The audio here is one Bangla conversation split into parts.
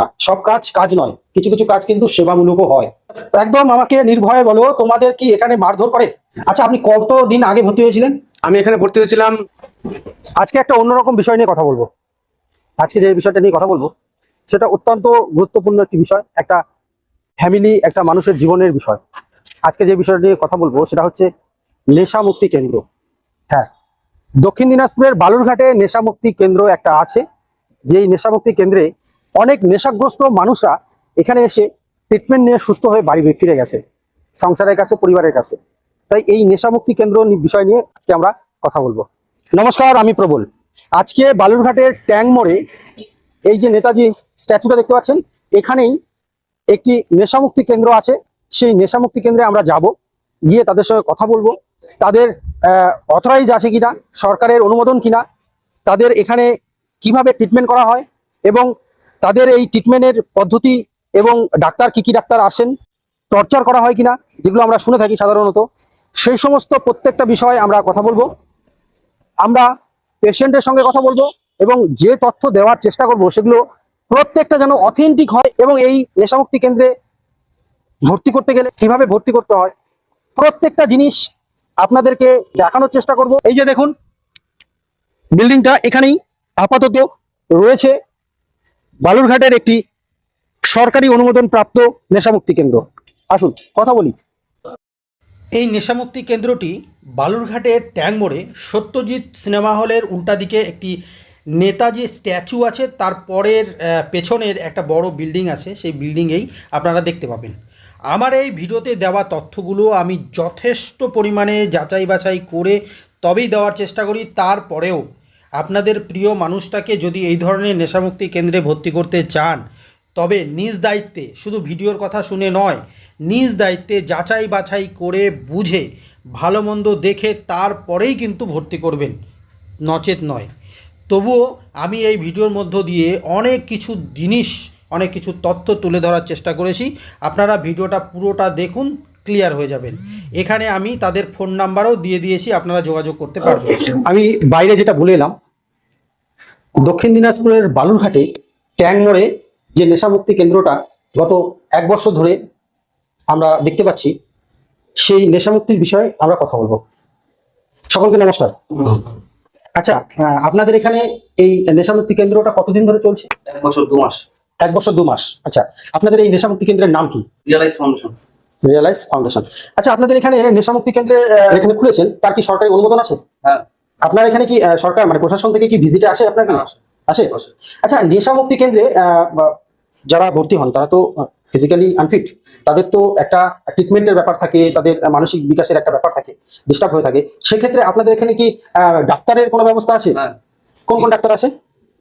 না সব কাজ কাজ নয় কিছু কিছু কাজ কিন্তু সেবামূলকও হয়। একদম আমাকে নির্ভয়ে বলো তোমাদের কি এখানে মারধর করে? আচ্ছা আপনি কত দিন আগে ভর্তি হয়েছিলেন? আমি এখানে ভর্তি হয়েছিলাম। আজকে একটা অন্যরকম বিষয় নিয়ে কথা বলব। আজকে যে বিষয়টা নিয়ে কথা বলব সেটা অত্যন্ত গুরুত্বপূর্ণ একটি বিষয় একটা ফ্যামিলি একটা মানুষের জীবনের বিষয়। আজকে যে বিষয়টা নিয়ে কথা বলব সেটা হচ্ছে নেশা মুক্তি কেন্দ্র। হ্যাঁ দক্ষিণ দিনাজপুরের বালুরঘাটে নেশা মুক্তি কেন্দ্র একটা আছে। যেই নেশা মুক্তি কেন্দ্রে অনেক নেশাগ্রস্ত মানুষরা এখানে এসে ট্রিটমেন্ট নিয়ে সুস্থ হয়ে বাড়ি ফিরে গেছে, সংসারের কাছে, পরিবারের কাছে। তাই এই নেশা মুক্তি কেন্দ্র বিষয় নিয়ে আজকে আমরা কথা বলব। নমস্কার, আমি প্রবল। আজকে বালুরঘাটের ট্যাং মোড়ে এই যে নেতাজি স্ট্যাচুটা দেখতে পাচ্ছেন, এখানেই একটি নেশামুক্তি কেন্দ্র আছে। সেই নেশামুক্তি কেন্দ্রে আমরা যাব, গিয়ে তাদের সঙ্গে কথা বলব। তাদের অথরাইজ আছে কিনা, সরকারের অনুমোদন কিনা, তাদের এখানে কীভাবে ট্রিটমেন্ট করা হয়, এবং তাদের এই ট্রিটমেন্টের পদ্ধতি এবং ডাক্তার কি কি ডাক্তার আসেন টর্চার করা হয় কিনা, যেগুলো আমরা শুনে থাকি সাধারণত, সেই সমস্ত প্রত্যেকটা বিষয়ে আমরা কথা বলব। আমরা পেশেন্টের সঙ্গে কথা বলব এবং যে তথ্য দেওয়ার চেষ্টা করব সেগুলো প্রত্যেকটা যেন অথেন্টিক হয় এবং এই নেশামুক্তি কেন্দ্রে ভর্তি করতে গেলে কীভাবে ভর্তি করতে হয়, প্রত্যেকটা জিনিস আপনাদেরকে দেখানোর চেষ্টা করব। এই যে দেখুন বিল্ডিংটা এখানেই আপাতত রয়েছে। বালুরঘাটের একটি সরকারি অনুমোদন প্রাপ্ত নেশামুক্তি কেন্দ্র। আসুন, কথা বলি। এই নেশামুক্তি কেন্দ্রটি বালুরঘাটের ট্যাং মোড়ে সত্যজিৎ সিনেমা হলের উল্টা দিকে একটি নেতাজি স্ট্যাচু আছে, তার পরের পেছনের একটা বড় বিল্ডিং আছে, সেই বিল্ডিংয়েই আপনারা দেখতে পাবেন। আমার এই ভিডিওতে দেওয়া তথ্যগুলো আমি যথেষ্ট পরিমাণে যাচাই বাছাই করে তবেই দেওয়ার চেষ্টা করি, তারপরেও আপনাদের প্রিয় মানুষটাকে যদি এই ধরনের নেশামুক্তি কেন্দ্রে ভর্তি করতে চান, তবে নিজ দায়িত্বে, শুধু ভিডিওর কথা শুনে নয়, নিজ দায়িত্বে যাচাই বাছাই করে বুঝে, ভালো মন্দ দেখে তারপরেই কিন্তু ভর্তি করবেন। নচেত নয়। তবুও আমি এই ভিডিওর মধ্য দিয়ে অনেক কিছু জিনিস, অনেক কিছু তথ্য তুলে ধরার চেষ্টা করেছি। আপনারা ভিডিওটা পুরোটা দেখুন, ক্লিয়ার হয়ে যাবেন। এখানে আমি তাদের ফোন নাম্বারও দিয়ে দিয়েছি, আপনারা যোগাযোগ করতে পারবেন। আমি বাইরে যেটা বলে এলাম দক্ষিণ দিনাজপুরের বালুরঘাটে ট্যাং মোড়ে যে নেশামুক্তি কেন্দ্রটা গত এক বছর ধরে আমরা দেখতে পাচ্ছি সেই নেশামুক্তির বিষয়ে আমরা কথা বলব। সকলকে নমস্কার। আচ্ছা আপনাদের এখানে এই নেশামুক্তি কেন্দ্রটা কতদিন ধরে চলছে? এক বছর দু মাস। এক বছর দু মাস। আচ্ছা আপনাদের এই নেশামুক্তি কেন্দ্রের নাম কি? রিয়েলাইজ ফাউন্ডেশন রিয়েলাইজ ফাউন্ডেশন আচ্ছা আপনাদের এখানে নেশামুক্তি কেন্দ্রে আহ, এখানে খুলেছেন তার কি সরকারি অনুমোদন আছে? হ্যাঁ। আপনার এখানে কি সরকার মানে প্রশাসন থেকে কি ভিজিটে আসে আপনার হ্যাঁ, আসে। আচ্ছা নেশামুক্তি কেন্দ্রে আহ, যারা ভর্তি হন তারা তো ফিজিক্যালি আনফিট তাদের তো একটা ট্রিটমেন্টের ব্যাপার থাকে তাদের মানসিক বিকাশের একটা ব্যাপার থাকে ডিস্টার্ব হয়ে থাকে। সেক্ষেত্রে আপনাদের এখানে কি ডাক্তারের কোনো ব্যবস্থা আছে? হ্যাঁ। কোন কোন ডাক্তার আছে?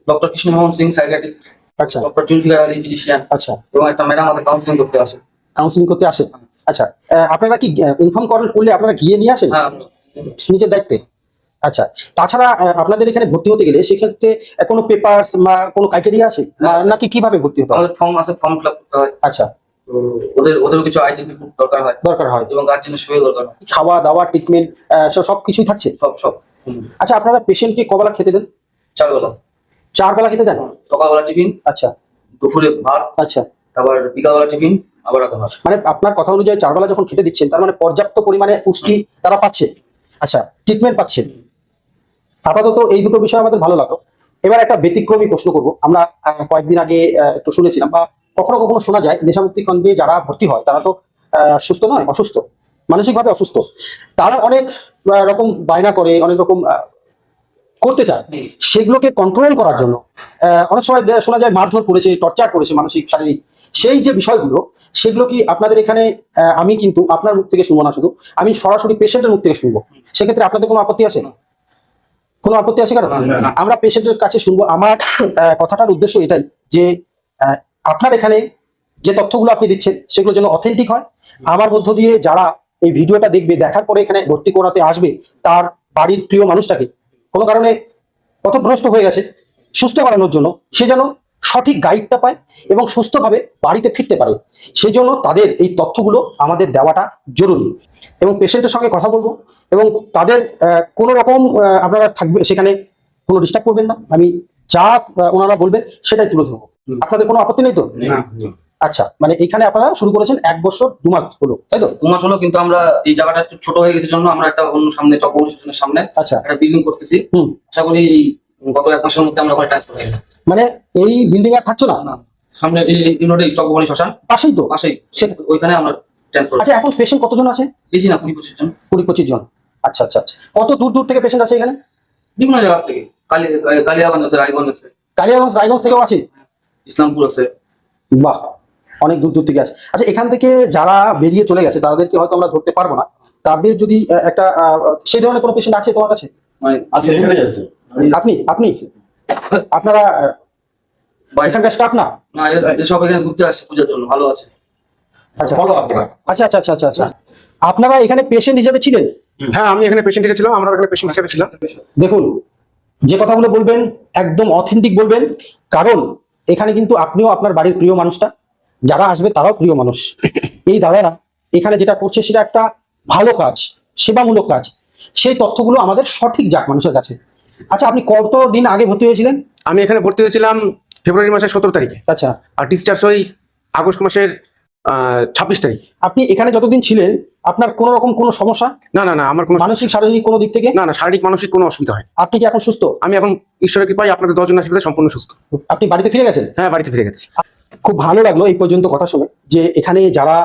ডক্টর কৃষ্ণমোহন সিং সাইকাটিক আচ্ছা। ডক্টর জুলফিকার আলী ফিজিশিয়ান আচ্ছা। এবং একটা ম্যাডাম আমাদের কাউন্সিলিং করতে আসে। কাউন্সিলিং করতে আসে? আচ্ছা আহ, আপনারা কি ইনফর্ম করেন করলে আপনারা গিয়ে নিয়ে আসেন? হ্যাঁ নিজের দায়িত্বে? আচ্ছা তাছাড়া আপনাদের এখানে ভর্তি হতে গেলে সেক্ষেত্রে কোনো পেপারস বা কোনো ক্রাইটেরিয়া আছে? নাকি কীভাবে ভর্তি হতে আমাদের ফর্ম আছে ফর্ম ফিল করতে হয়। আচ্ছা। তো ওদের ওদেরও কিছু আইডেন্টি প্রুফ দরকার হয়। দরকার হয়। এবং গার্জেনের সই দরকার হয়। খাওয়া দাওয়া ট্রিটমেন্ট সব কিছুই থাকছে? সব সব। আচ্ছা আপনারা পেশেন্টকে কবেলা খেতে দেন? চারবেলা চার বেলা খেতে দেন? সকালবেলা টিফিন আচ্ছা। দুপুরে ভাত আচ্ছা। আবার বিকালবেলা টিফিন আবার মানে আপনার কথা অনুযায়ী চার বেলা যখন খেতে দিচ্ছেন তার মানে পর্যাপ্ত পরিমাণে পুষ্টি তারা পাচ্ছে? আচ্ছা ট্রিটমেন্ট পাচ্ছেন আপাতত এই দুটো বিষয় আমাদের ভালো লাগল। এবার একটা ব্যতিক্রমী প্রশ্ন করব। আমরা কয়েকদিন আগে একটু শুনেছিলাম বা কখনো কখনো শোনা যায় নেশামুক্তি কেন্দ্রে যারা ভর্তি হয় তারা তো সুস্থ নয় অসুস্থ মানসিকভাবে অসুস্থ। তারা অনেক রকম বায়না করে অনেক রকম করতে চায়। সেগুলোকে কন্ট্রোল করার জন্য আহ, অনেক সময় শোনা যায় মারধর করেছে টর্চার করেছে মানসিক শারীরিক। সেই যে বিষয়গুলো সেগুলো কি আপনাদের এখানে আমি কিন্তু আপনার মুখ থেকে শুনব না শুধু আমি সরাসরি পেশেন্টের মুখ থেকে শুনব। সেক্ষেত্রে আপনাদের কোনো আপত্তি আছে? কোনো আপত্তি আছে কারণ। আমরা পেশেন্টের কাছে শুনব। আমার কথাটার উদ্দেশ্য এটাই যে আপনার এখানে যে তথ্যগুলো আপনি দিচ্ছেন সেগুলো যেন অথেন্টিক হয়। আমার মধ্য দিয়ে যারা এই ভিডিওটা দেখবে দেখার পরে এখানে ভর্তি করাতে আসবে তার বাড়ির প্রিয় মানুষটাকে কোনো কারণে পথভ্রষ্ট হয়ে গেছে সুস্থ করানোর জন্য সে যেন সঠিক গাইডটা পায় এবং সুস্থভাবে বাড়িতে ফিরতে পারে। সেই জন্য তাদের এই তথ্যগুলো আমাদের দেওয়াটা জরুরি। এবং পেশেন্টের সঙ্গে কথা বলব এবং তাদের আহ, কোনো রকম আহ, আপনারা থাকবে সেখানে কোনো ডিস্টার্ব করবেন না। আমি যা ওনারা বলবেন সেটাই তুলে ধরবো। আপনাদের কোনো আপত্তি নেই তো? আচ্ছা মানে এখানে আপনারা শুরু করেছেন এক বছর দু মাস হলো তাই তো? দু মাস হলো কিন্তু আমরা এই জায়গাটা ছোট হয়ে গেছে জন্য আমরা একটা অন্য সামনে স্টেশনের সামনে আচ্ছা। একটা বিল্ডিং করতেছি। আশা করি এই গত এক মাসের মধ্যে আমরা ওখানে ট্রান্সফার হয়ে মানে এই বিল্ডিং আর থাকছো না? না সামনে ইউনিটে চক্রবর্তী শ্মশান। পাশেই তো? পাশেই। ওইখানে আমরা ট্রান্সফার আচ্ছা এখন পেশেন্ট কতজন আছে? বেশি না কুড়ি পঁচিশ জন। কুড়ি পঁচিশ জন। আচ্ছা আচ্ছা আচ্ছা। কত দূর দূর থেকে পেশেন্ট আছে এখানে? বিভিন্ন জায়গা থেকে। কালি কালিয়াগঞ্জ আছে রায়গঞ্জ আছে। কালিয়াগঞ্জ রায়গঞ্জ থেকেও আছে? ইসলামপুর আছে। বাহ অনেক দূর দূর থেকে আছে। আচ্ছা এখান থেকে যারা বেরিয়ে চলে গেছে তাদেরকে হয়তো আমরা ধরতে পারব না। তাদের যদি একটা সেই ধরনের কোনো পেশেন্ট আছে তোমার কাছে? আছে আপনি আপনি? আপনারা এখানকার স্টাফ না? এসব এখানে ঘুরতে আসছে পূজার জন্য ভালো আছে। আচ্ছা। ফলো আপনারা আচ্ছা আচ্ছা আচ্ছা আচ্ছা আচ্ছা। আপনারা এখানে পেশেন্ট হিসেবে ছিলেন? হ্যাঁ আমি এখানে পেশেন্ট আমরা এখানে পেশেন্ট হিসেবে ছিলাম। দেখুন যে কথাগুলো বলবেন একদম অথেন্টিক বলবেন কারণ এখানে কিন্তু আপনিও আপনার বাড়ির প্রিয় মানুষটা যারা আসবে তারাও প্রিয় মানুষ। এই দাদারা এখানে যেটা করছে সেটা একটা ভালো কাজ সেবামূলক কাজ। সেই তথ্যগুলো আমাদের সঠিক যাক মানুষের কাছে। আচ্ছা আপনি কত দিন আগে ভর্তি হয়েছিলেন? আমি এখানে ভর্তি হয়েছিলাম ফেব্রুয়ারি মাসের সতেরো তারিখে। আচ্ছা। আর ডিসচার্জ ওই আগস্ট মাসের ছাব্বিশ তারিখ। আপনি এখানে যতদিন ছিলেন আপনার কোনো রকম কোনো সমস্যা? না না না আমার কোনো মানসিক শারীরিক কোনো দিক থেকে? না না শারীরিক মানসিক কোনো অসুবিধা হয় আপনি কি এখন সুস্থ? আমি এখন ঈশ্বরের কৃপায় আপনাদের দশজন আশীর্বাদে সম্পূর্ণ সুস্থ। আপনি বাড়িতে ফিরে গেছেন? হ্যাঁ বাড়িতে ফিরে গেছি। খুব ভালো লাগল এই পর্যন্ত কথা শুনে যে এখানে যারা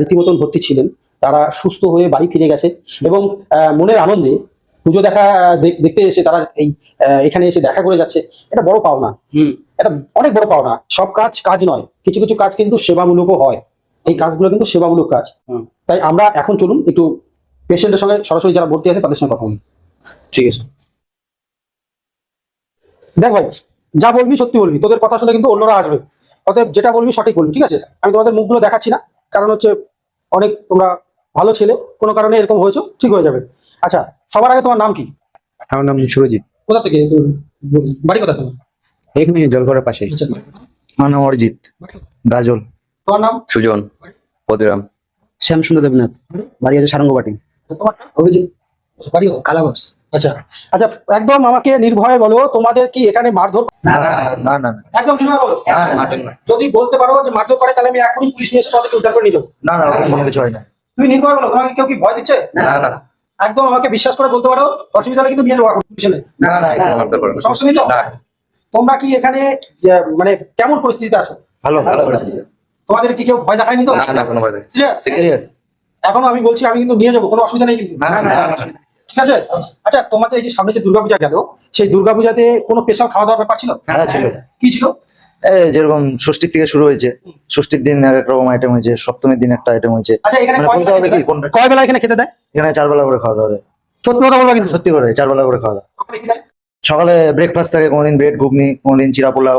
রীতিমতন ভর্তি ছিলেন তারা সুস্থ হয়ে বাড়ি ফিরে গেছে এবং মনের আনন্দে পুজো দেখা দেখ- দেখতে এসে তারা এই এখানে এসে দেখা করে যাচ্ছে। এটা বড় পাওনা। হুম। এটা অনেক বড় পাওনা। সব কাজ কাজ নয়। কিছু কিছু কাজ কিন্তু সেবামূলকও হয়। এই কাজগুলো কিন্তু সেবামূলক কাজ। তাই আমরা এখন চলুন একটু পেশেন্টের সঙ্গে সরাসরি যারা ভর্তি আছে তাদের সঙ্গে কথা বলি। ঠিক আছে। দেখ ভাই যা বলবি সত্যি বলবি। তোদের কথা শুনে কিন্তু অন্যরা আসবে। অতএব যেটা বলবি সঠিক বলবি। ঠিক আছে? আমি তোমাদের মুখগুলো দেখাচ্ছি না। কারণ হচ্ছে অনেক তোমরা ভালো ছেলে কোনো কারণে এরকম হয়েছো ঠিক হয়ে যাবে। আচ্ছা সবার আগে তোমার নাম কি? আমার নাম সুরজিৎ। কোথা থেকে বাড়ি কোথা তোমার? এখানে জলঘরের পাশে আচ্ছা, আমার নাম অরিজিৎ। গাজল তোমার নাম? সুজন। পতিরাম শ্যামসুন্দর দেবনাথ। বাড়ি? আছে সারঙ্গবাটি আচ্ছা, তোমার নাম? অভিজিৎ। বাড়ি কালাগঞ্জ আচ্ছা আচ্ছা একদম আমাকে নির্ভয়ে বলো তোমাদের কি এখানে মারধর না না না একদম নির্ভয় বলো। যদি বলতে পারো যে মারধর করে তাহলে আমি এখনই পুলিশ নিয়ে এসে তোমাদেরকে উদ্ধার করে নিয়ে যাব। না না কোনো কিছু হয় না। তুমি নির্ভয় বলো তোমাকে কেউ কি ভয় দিচ্ছে? না না একদম আমাকে বিশ্বাস করে বলতে পারো অসুবিধা হলে কিন্তু নিয়ে যাব পুলিশে না না। সমস্যা নেই তো? তোমরা কি এখানে মানে কেমন পরিস্থিতিতে আছো? ভালো ভালো তোমাদের কি কেউ ভয় দেখায়নি তো? না না কোনো ভয় সিরিয়াস সিরিয়াস এখনও আমি বলছি আমি কিন্তু নিয়ে যাব কোনো অসুবিধা নেই কিন্তু। না না না ঠিক আছে? আচ্ছা তোমাদের এই যে সামনে যে দুর্গাপূজা গেল সেই দুর্গাপূজাতে কোনো স্পেশাল খাওয়া দাওয়ার ব্যাপার ছিল? হ্যাঁ ছিল। কি ছিল? যেরকম ষষ্ঠীর থেকে শুরু হয়েছে ষষ্ঠীর দিন এক রকম আইটেম হয়েছে সপ্তমীর দিন একটা আইটেম হয়েছে। আচ্ছা এখানে মানে কয় বেলা এখানে খেতে দেয়? এখানে চার বেলা করে খাওয়া দাওয়া দেয়। সত্যি কথা বলব কিন্তু। সত্যি করে চার বেলা করে খাওয়া দাওয়া। সকালে ব্রেকফাস্ট থাকে কোনোদিন ব্রেড ঘুগনি কোনোদিন চিরা পোলাও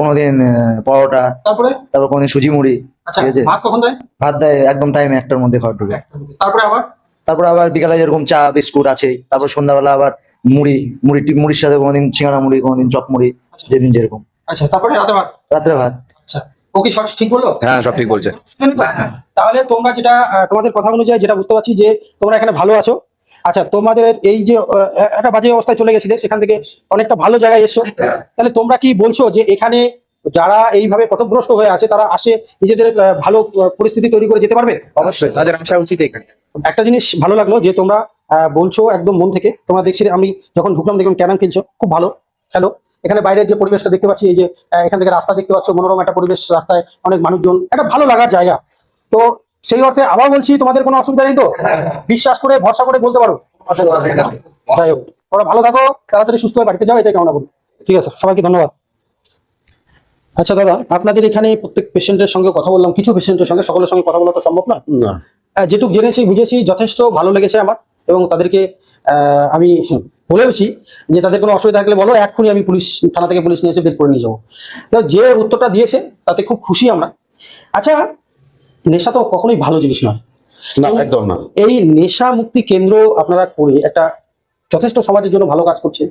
কোনোদিন পরোটা তারপরে? তারপর কোনোদিন সুজি মুড়ি আচ্ছা ঠিক আছে? ভাত দেয়? একদম টাইমে একটার মধ্যে খাওয়া ঢুকে। তারপরে আবার? তারপর আবার বিকালে যেরকম চা বিস্কুট আছে তারপর সন্ধ্যাবেলা আবার মুড়ি মুড়ি মুড়ির সাথে কোনোদিন সিঙ্গাড়া মুড়ি কোনোদিন চপ মুড়ি যেদিন যেরকম। আচ্ছা তারপরে রাতে ভাত রাত্রে ভাত আচ্ছা ও কি সব ঠিক বলল? হ্যাঁ সব ঠিক বলছে। তাহলে তোমরা যেটা তোমাদের কথা অনুযায়ী যেটা বুঝতে পারছি যে তোমরা এখানে ভালো আছো। আচ্ছা তোমাদের এই যে একটা বাজে অবস্থায় চলে গেছিলে সেখান থেকে অনেকটা ভালো জায়গায় এসছো। তাহলে তোমরা কি বলছো যে এখানে যারা এইভাবে পথগ্রস্ত হয়ে আছে তারা আসে নিজেদের ভালো পরিস্থিতি তৈরি করে যেতে পারবে? অবশ্যই তাদের আসা উচিত এখানে। একটা জিনিস ভালো লাগল যে তোমরা আহ, বলছো একদম মন থেকে। তোমরা দেখছি আমি যখন ঢুকলাম দেখলাম ক্যারাম খেলছো খুব ভালো। খেলো এখানে বাইরের যে পরিবেশটা দেখতে পাচ্ছি এই যে এখান থেকে রাস্তা দেখতে পাচ্ছ মনোরম একটা পরিবেশ রাস্তায় অনেক মানুষজন একটা ভালো লাগার জায়গা। তো সেই অর্থে আবার বলছি তোমাদের কোনো অসুবিধা নেই তো? বিশ্বাস করে ভরসা করে বলতে পারো। যাই হোক তোমরা ভালো থাকো তাড়াতাড়ি সুস্থ হয়ে বাড়িতে যাও এটাই কামনা করি। ঠিক আছে সবাইকে ধন্যবাদ। আচ্ছা দাদা আপনাদের এখানে প্রত্যেক পেশেন্টের সঙ্গে কথা বললাম কিছু পেশেন্টের সঙ্গে সকলের সঙ্গে কথা বলা তো সম্ভব না? যেটুকু জেনেছি বুঝেছি যথেষ্ট ভালো লেগেছে আমার এবং তাদেরকে আহ, আমি বলেওছি যে তাদের কোনো অসুবিধা থাকলে বলো এক্ষুনি আমি পুলিশ থানা থেকে পুলিশ নিয়ে এসে বের করে নিয়ে যাব। তো যে উত্তরটা দিয়েছে তাতে খুব খুশি আমরা। আচ্ছা নেশা তো কখনোই ভালো জিনিস নয়। না একদম না। এই নেশা মুক্তি কেন্দ্র আপনারা করে একটা যথেষ্ট সমাজের জন্য ভালো কাজ করছেন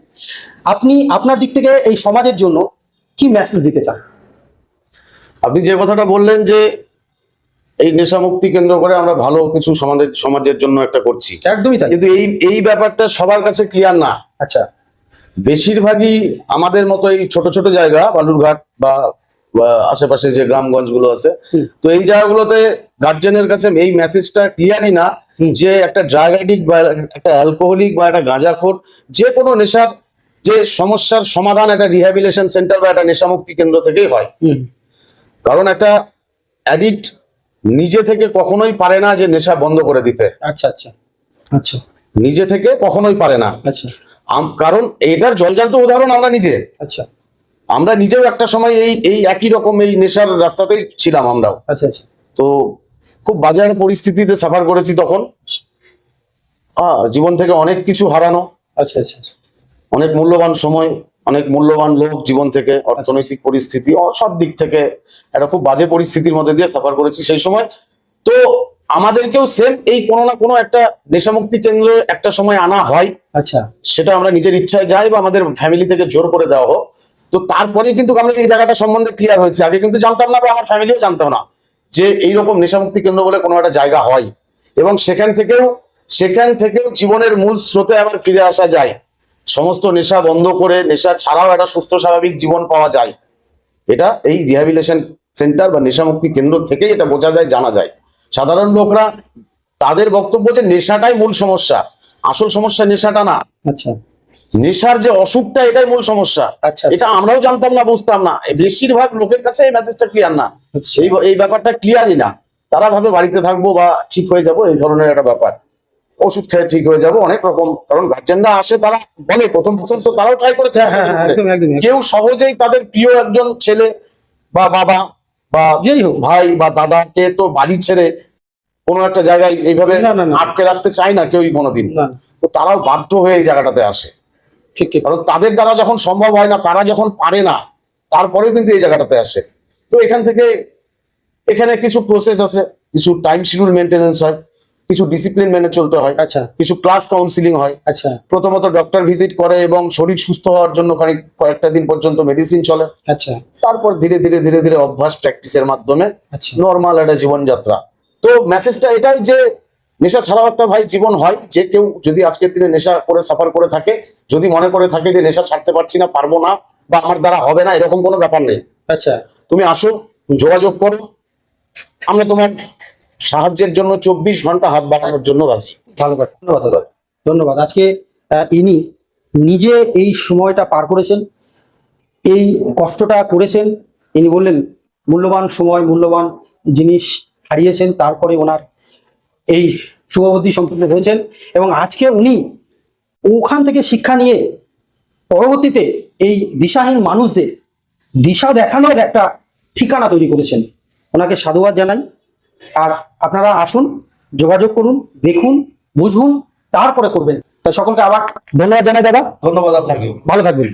আপনি আপনার দিক থেকে এই সমাজের জন্য কি মেসেজ দিতে চান? আপনি যে কথাটা বললেন যে এই নেশামুক্তি কেন্দ্র করে আমরা ভালো কিছু সমাজের সমাজের জন্য একটা করছি। একদমই তাই। কিন্তু এই এই ব্যাপারটা সবার কাছে ক্লিয়ার না। আচ্ছা। বেশিরভাগই আমাদের মতো এই ছোট ছোট জায়গা বালুরঘাট বা আশেপাশে যে গ্রামগঞ্জগুলো আছে তো এই জায়গাগুলোতে গার্জেনের কাছে এই মেসেজটা ক্লিয়ারই না যে একটা ড্রাগ অ্যাডিক্ট বা একটা অ্যালকোহলিক বা একটা গাঁজাখোর যে কোনো নেশার যে সমস্যার সমাধান একটা রিহ্যাবিলেশন সেন্টার বা একটা নেশামুক্তি কেন্দ্র থেকেই হয়। কারণ একটা অ্যাডিক্ট নিজে থেকে কখনোই পারে না যে নেশা বন্ধ করে দিতে। আচ্ছা আচ্ছা। আচ্ছা। নিজে থেকে কখনোই পারে না। আচ্ছা। কারণ এটার জলজান্ত উদাহরণ আমরা নিজে। আচ্ছা। আমরা নিজেও একটা সময় এই এই একই রকম এই নেশার রাস্তাতেই ছিলাম আমরাও। আচ্ছা আচ্ছা। তো খুব বাজার পরিস্থিতিতে সাফার করেছি তখন। জীবন থেকে অনেক কিছু হারানো। আচ্ছা আচ্ছা আচ্ছা। অনেক মূল্যবান সময় অনেক মূল্যবান লোক জীবন থেকে অর্থনৈতিক পরিস্থিতি সব দিক থেকে একটা খুব বাজে পরিস্থিতির মধ্যে দিয়ে সাফার করেছি সেই সময়। তো আমাদেরকেও সেম এই কোনো না কোনো একটা নেশামুক্তি কেন্দ্র একটা সময় আনা হয়। আচ্ছা। সেটা আমরা নিজের ইচ্ছায় যাই বা আমাদের ফ্যামিলি থেকে জোর করে দেওয়া হোক। তো তারপরে কিন্তু আমরা এই জায়গাটা সম্বন্ধে ক্লিয়ার হয়েছে। আগে কিন্তু জানতাম না বা আমার ফ্যামিলিও জানতাম না যে এইরকম নেশামুক্তি কেন্দ্র বলে কোনো একটা জায়গা হয়। এবং সেখান থেকেও সেখান থেকেও জীবনের মূল স্রোতে আবার ফিরে আসা যায়। সমস্ত নেশা বন্ধ করে নেশা ছাড়াও একটা সুস্থ স্বাভাবিক জীবন পাওয়া যায়। এটা এই রিহ্যাবিলেশন সেন্টার বা নেশামুক্তি কেন্দ্র থেকে এটা বোঝা যায় জানা যায়। সাধারণ লোকরা তাদের বক্তব্য যে নেশাটাই মূল সমস্যা। আসল সমস্যা নেশাটা না। আচ্ছা। নেশার যে অসুখটা এটাই মূল সমস্যা। আচ্ছা এটা আমরাও জানতাম না বুঝতাম না। বেশিরভাগ লোকের কাছে এই মেসেজটা ক্লিয়ার না। আচ্ছা। এই ব্যাপারটা ক্লিয়ারই না। তারা ভাবে বাড়িতে থাকব বা ঠিক হয়ে যাব এই ধরনের একটা ব্যাপার। ওষুধ খেয়ে ঠিক হয়ে যাব অনেক রকম। কারণ গার্জেনরা আসে তারা বলে প্রথম প্রথম তো তারাও ট্রাই করেছে হ্যাঁ হ্যাঁ হ্যাঁ, কেউ সহজেই তাদের প্রিয় একজন ছেলে বা বাবা বা যেই হোক। ভাই বা দাদাকে তো বাড়ি ছেড়ে কোনো একটা জায়গায় এইভাবে। আটকে রাখতে চায় না কেউই কোনোদিন। তো তারাও বাধ্য হয়ে এই জায়গাটাতে আসে। ঠিক ঠিক। কারণ তাদের দ্বারা যখন সম্ভব হয় না তারা যখন পারে না তারপরেও কিন্তু এই জায়গাটাতে আসে। তো এখান থেকে এখানে কিছু প্রসেস আছে কিছু টাইম শিডিউল মেনটেনেন্স হয়। কিছু ডিসিপ্লিন মেনে চলতে হয় আচ্ছা। কিছু ক্লাস কাউন্সিলিং হয়। আচ্ছা। প্রথমত ডক্টর ভিজিট করে এবং শরীর সুস্থ হওয়ার জন্য খানিক কয়েকটা দিন পর্যন্ত মেডিসিন চলে। আচ্ছা। তারপর ধীরে ধীরে ধীরে ধীরে অভ্যাস প্র্যাকটিসের মাধ্যমে আচ্ছা। নর্মাল একটা জীবনযাত্রা। তো মেসেজটা এটাই যে নেশা ছাড়াও একটা ভাই জীবন হয় যে কেউ যদি আজকের দিনে নেশা করে সাফার করে থাকে যদি মনে করে থাকে যে নেশা ছাড়তে পারছি না পারব না বা আমার দ্বারা হবে না এরকম কোনো ব্যাপার নেই। আচ্ছা। তুমি আসো যোগাযোগ করো। আমরা তোমার সাহায্যের জন্য চব্বিশ ঘণ্টা হাত বাড়ানোর জন্য রাজি। ভালো ধন্যবাদ ধন্যবাদ। আজকে ইনি নিজে এই সময়টা পার করেছেন, এই কষ্টটা করেছেন। ইনি বললেন, মূল্যবান সময়, মূল্যবান জিনিস হারিয়েছেন, তারপরে ওনার এই শুভবুদ্ধি সম্পূর্ণ হয়েছেন। এবং আজকে উনি ওখান থেকে শিক্ষা নিয়ে পরবর্তীতে এই দিশাহীন মানুষদের দিশা দেখানোর একটা ঠিকানা তৈরি করেছেন। ওনাকে সাধুবাদ জানাই। আর আপনারা আসুন যোগাযোগ করুন দেখুন বুঝুন তারপরে করবেন। তাই সকলকে আবার ধন্যবাদ জানাই দাদা। ধন্যবাদ আপনাকে ভালো থাকবেন।